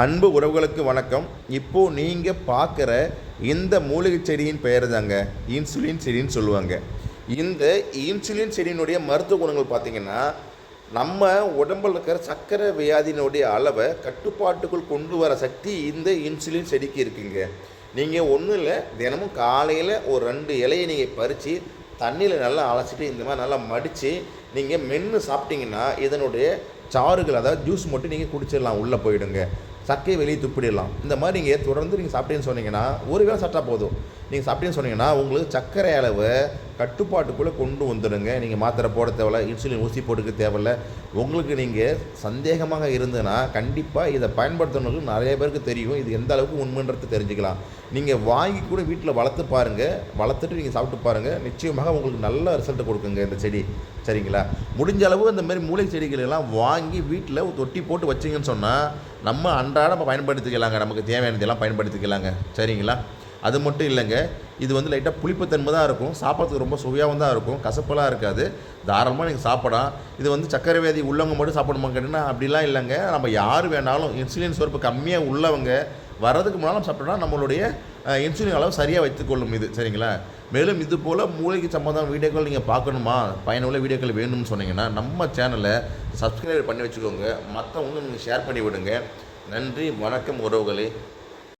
அன்பு உறவுகளுக்கு வணக்கம். இப்போது நீங்கள் பார்க்குற இந்த மூலிகை செடியின் பெயர் தாங்க இன்சுலின் செடின்னு சொல்லுவாங்க. இந்த இன்சுலின் செடியினுடைய மருத்துவ குணங்கள் பார்த்தீங்கன்னா நம்ம உடம்பில் இருக்கிற சர்க்கரை வியாதியினுடைய அளவை கட்டுப்பாட்டுக்குள் கொண்டு வர சக்தி இந்த இன்சுலின் செடிக்கு இருக்குங்க. நீங்கள் ஒன்றும் இல்லை தினமும் காலையில் ஒரு ரெண்டு இலையை நீங்கள் பறித்து தண்ணியில் நல்லா அலசிட்டு இந்த மாதிரி நல்லா மடித்து நீங்கள் மென்று சாப்பிட்டிங்கன்னா இதனுடைய சாறுகள் அதாவது ஜூஸ் மட்டும் நீங்கள் குடிச்சிடலாம் உள்ளே போயிடுங்க. சக்கையை வெளியே துப்பிடலாம். இந்த மாதிரி நீங்கள் தொடர்ந்து நீங்கள் சாப்பிட்டேன்னு சொன்னீங்கன்னா ஒரு வேளை சாப்பிட்டா போதும். நீங்கள் சாப்பிட்டேன்னு சொன்னீங்கன்னா உங்களுக்கு சர்க்கரை அளவை கட்டுப்பாட்டுக்குள்ளே கொண்டு வந்துடுங்க. நீங்கள் மாத்திரை போட தேவையில்ல இன்சுலின் ஊசி போட்டுக்க தேவையில்ல. உங்களுக்கு நீங்கள் சந்தேகமாக இருந்ததுன்னா கண்டிப்பாக இதை பயன்படுத்தணுக்கு நிறைய பேருக்கு தெரியும். இது எந்த அளவுக்கு உண்மைன்றது தெரிஞ்சுக்கலாம். நீங்கள் வாங்கி கூட வீட்டில் வளர்த்து பாருங்கள் வளர்த்துட்டு நீங்கள் சாப்பிட்டு பாருங்கள் நிச்சயமாக உங்களுக்கு நல்ல ரிசல்ட் கொடுக்குங்க இந்த செடி. சரிங்களா? முடிஞ்ச அளவு இந்த மாதிரி மூளை செடிகள் எல்லாம் வாங்கி வீட்டில் தொட்டி போட்டு வச்சிங்கன்னு சொன்னால் நம்ம அன்றாடம் பயன்படுத்திக்கலாங்க. நமக்கு தேவையானதெல்லாம் பயன்படுத்திக்கலாங்க. சரிங்களா? அது மட்டும் இல்லைங்க. இது வந்து லைட்டாக புளிப்புத்தன்மை தான் இருக்கும். சாப்பிட்றதுக்கு ரொம்ப சுவையாகவும் தான் இருக்கும். கசப்பெல்லாம் இருக்காது. தாராளமாக நீங்கள் சாப்பிடலாம். இது வந்து சக்கரை வியாதி உள்ளவங்க மட்டும் சாப்பிடணுமா கேட்டிங்கன்னா அப்படிலாம் இல்லைங்க. நம்ம யார் வேணாலும் இன்சுலின் சுரப்பு கம்மியாக உள்ளவங்க வர்றதுக்கு முன்னால் சாப்பிட்டோம்னா நம்மளுடைய இன்சுலின் அளவு சரியாக வைத்துக்கொள்ளும் இது. சரிங்களா? மேலும் இது போல் மூளைக்கு சம்பந்தம் வீடியோக்கள் நீங்கள் பார்க்கணுமா? பயனுள்ள வீடியோக்கள் வேணும்னு சொன்னீங்கன்னா நம்ம சேனலை சப்ஸ்கிரைப் பண்ணி வச்சுக்கோங்க. மற்றவங்க நீங்கள் ஷேர் பண்ணி விடுங்க. நன்றி வணக்கம் உறவுகளே.